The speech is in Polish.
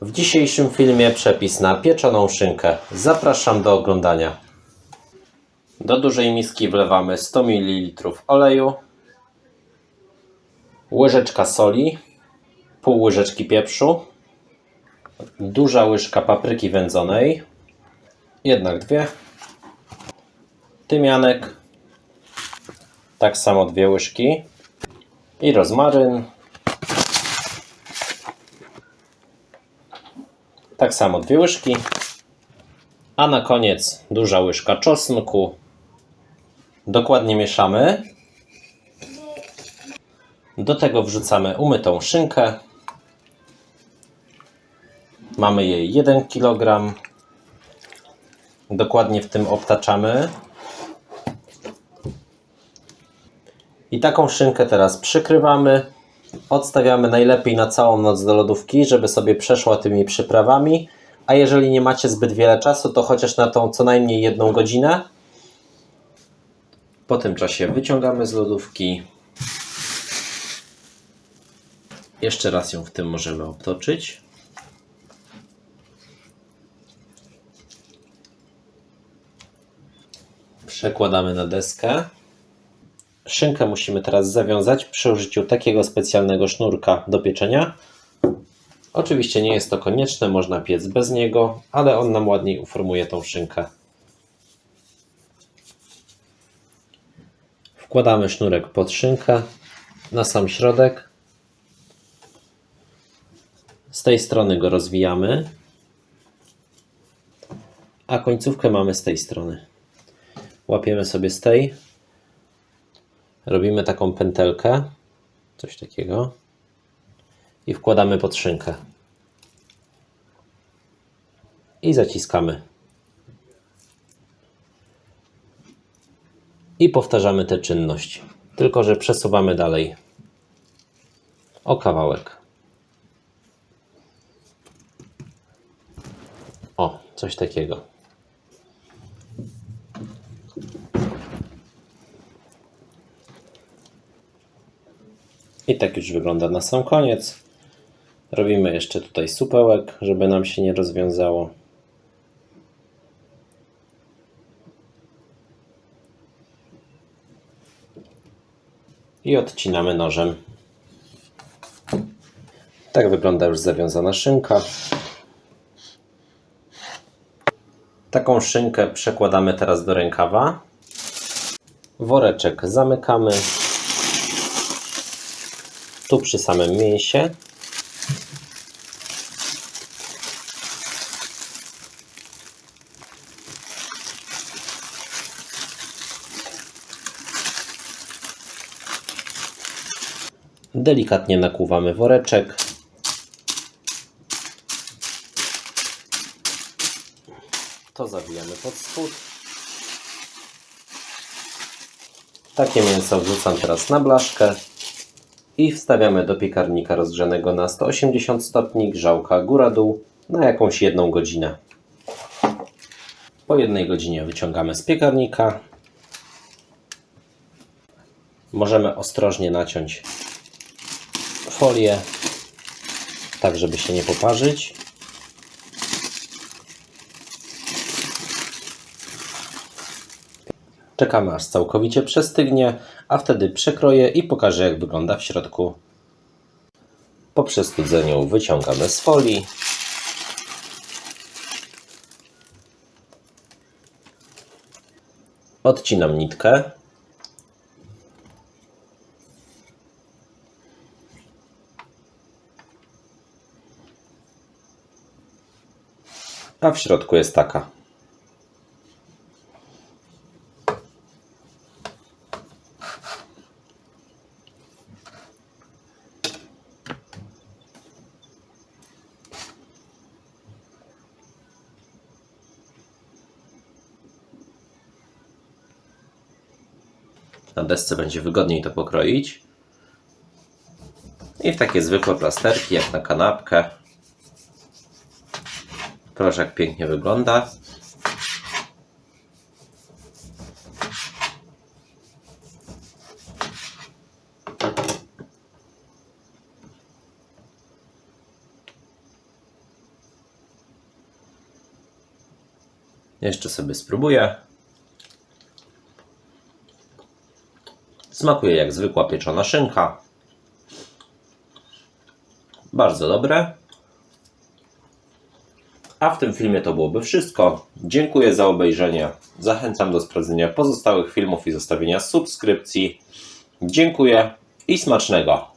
W dzisiejszym filmie przepis na pieczoną szynkę. Zapraszam do oglądania. Do dużej miski wlewamy 100 ml oleju, łyżeczka soli, pół łyżeczki pieprzu, duża łyżka papryki wędzonej, jednak dwie, tymianek, tak samo dwie łyżki i rozmaryn, tak samo dwie łyżki, a na koniec duża łyżka czosnku. Dokładnie mieszamy. Do tego wrzucamy umytą szynkę. Mamy jej 1 kg. Dokładnie w tym obtaczamy. I taką szynkę teraz przykrywamy. Odstawiamy najlepiej na całą noc do lodówki, żeby sobie przeszła tymi przyprawami. A jeżeli nie macie zbyt wiele czasu, to chociaż na tą co najmniej jedną godzinę. Po tym czasie wyciągamy z lodówki. Jeszcze raz ją w tym możemy obtoczyć. Przekładamy na deskę. Szynkę musimy teraz zawiązać przy użyciu takiego specjalnego sznurka do pieczenia. Oczywiście nie jest to konieczne, można piec bez niego, ale on nam ładniej uformuje tą szynkę. Wkładamy sznurek pod szynkę na sam środek. Z tej strony go rozwijamy, a końcówkę mamy z tej strony. Łapiemy sobie z tej, robimy taką pętelkę, coś takiego i wkładamy pod szynkę. I zaciskamy. I powtarzamy tę czynność. Tylko, że przesuwamy dalej o kawałek. O, coś takiego. I tak już wygląda na sam koniec. Robimy jeszcze tutaj supełek, żeby nam się nie rozwiązało. I odcinamy nożem. Tak wygląda już zawiązana szynka. Taką szynkę przekładamy teraz do rękawa. Woreczek zamykamy. Tu przy samym mięsie. Delikatnie nakłuwamy woreczek. To zawijamy pod spód. Takie mięso wrzucam teraz na blaszkę i wstawiamy do piekarnika rozgrzanego na 180 stopni, grzałka góra-dół na jakąś jedną godzinę. Po jednej godzinie wyciągamy z piekarnika. Możemy ostrożnie naciąć folię, tak żeby się nie poparzyć. Czekamy aż całkowicie przestygnie, a wtedy przekroję i pokażę jak wygląda w środku. Po przestudzeniu wyciągamy z folii. Odcinam nitkę. A w środku jest taka. na desce będzie wygodniej to pokroić. I w takie zwykłe plasterki, jak na kanapkę. Proszę, jak pięknie wygląda. Jeszcze sobie spróbuję. Smakuje jak zwykła pieczona szynka. Bardzo dobre. A w tym filmie to byłoby wszystko. Dziękuję za obejrzenie. Zachęcam do sprawdzenia pozostałych filmów i zostawienia subskrypcji. Dziękuję i smacznego.